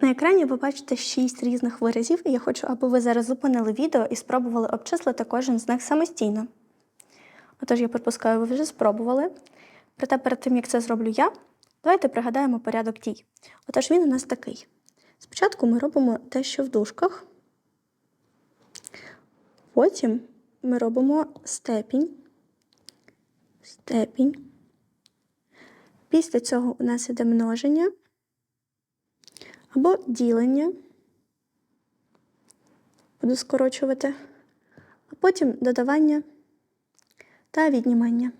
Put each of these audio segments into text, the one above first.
На екрані ви бачите 6 різних виразів, і я хочу, аби ви зараз зупинили відео і спробували обчислити кожен з них самостійно. Отож, я припускаю, ви вже спробували. Проте перед тим, як це зроблю я, давайте пригадаємо порядок дій. Отож, він у нас такий. Спочатку ми робимо те, що в дужках, потім ми робимо степінь, степінь. Після цього у нас іде множення або ділення. Буду скорочувати, а потім додавання та віднімання.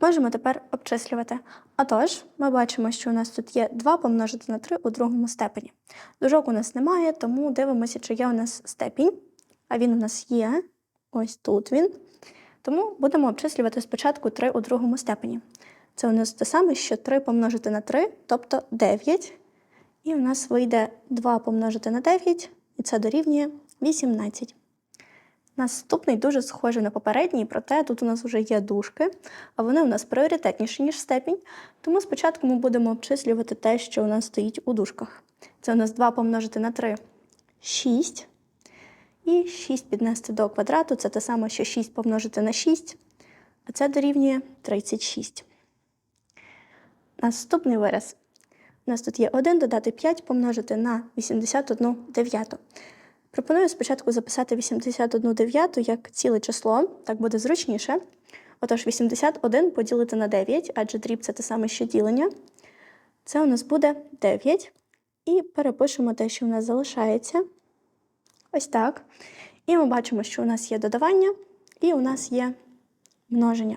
Можемо тепер обчислювати. Отож, ми бачимо, що у нас тут є 2 помножити на 3 у другому степені. Дужок у нас немає, тому дивимося, чи є у нас степінь, а він у нас є. Ось тут він. Тому будемо обчислювати спочатку 3 у другому степені. Це у нас те саме, що 3 помножити на 3, тобто 9. І у нас вийде 2 помножити на 9, і це дорівнює 18. Наступний дуже схожий на попередній, проте тут у нас вже є дужки, а вони у нас пріоритетніші, ніж степінь. Тому спочатку ми будемо обчислювати те, що у нас стоїть у дужках. Це у нас 2 помножити на 3 6. І 6 піднести до квадрату це те саме, що 6 помножити на 6, а це дорівнює 36. Наступний вираз. У нас тут є 1 додати 5 помножити на 81 дев'яту. Пропоную спочатку записати 81 дев'яту як ціле число, так буде зручніше. Отож, 81 поділити на 9, адже дріб це те саме, що ділення. Це у нас буде 9. І перепишемо те, що у нас залишається. Ось так. І ми бачимо, що у нас є додавання, і у нас є множення.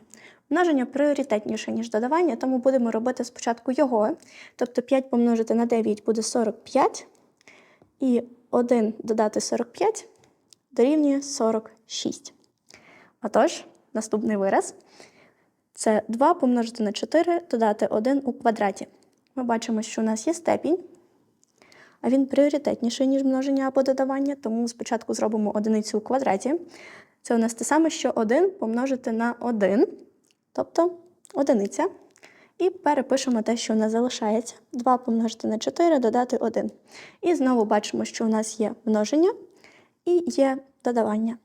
Множення пріоритетніше, ніж додавання, тому будемо робити спочатку його. Тобто 5 помножити на 9 буде 45. І 1 додати 45 дорівнює 46. Отож, наступний вираз це 2 помножити на 4 додати 1 у квадраті. Ми бачимо, що у нас є степінь, а він пріоритетніший, ніж множення або додавання, тому спочатку зробимо одиницю у квадраті. Це у нас те саме, що 1 помножити на 1, тобто одиниця. І перепишемо те, що у нас залишається. 2 помножити на 4, додати 1. І знову бачимо, що у нас є множення і є додавання.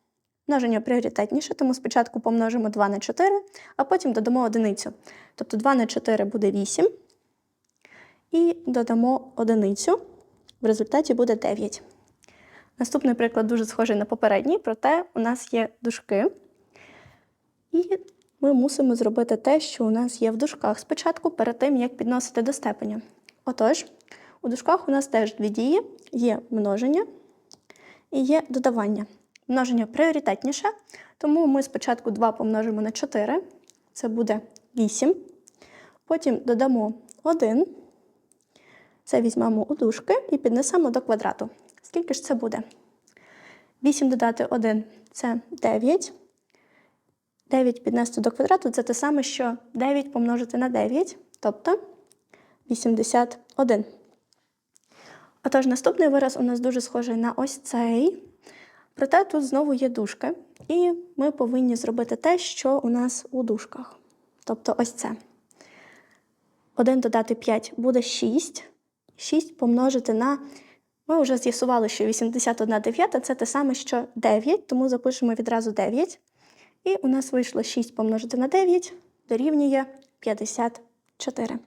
Множення пріоритетніше, тому спочатку помножимо 2 на 4, а потім додамо одиницю. Тобто 2 на 4 буде 8. І додамо одиницю. В результаті буде 9. Наступний приклад дуже схожий на попередній, проте у нас є дужки. І ми мусимо зробити те, що у нас є в дужках спочатку, перед тим, як підносити до степеня. Отож, у дужках у нас теж дві дії: є множення і є додавання. Множення пріоритетніше, тому ми спочатку 2 помножимо на 4, це буде 8. Потім додамо 1, це візьмемо у дужки і піднесемо до квадрату. Скільки ж це буде? 8 додати 1 це 9. 9 піднести до квадрату це те саме, що 9 помножити на 9, тобто 81. Отож, наступний вираз у нас дуже схожий на ось цей. Проте тут знову є дужки, і ми повинні зробити те, що у нас у дужках. Тобто ось це. 1 додати 5 буде 6. 6 помножити на. Ми вже з'ясували, що 81 дев'ята це те саме, що 9, тому запишемо відразу 9. І у нас вийшло 6 помножити на 9 дорівнює 54.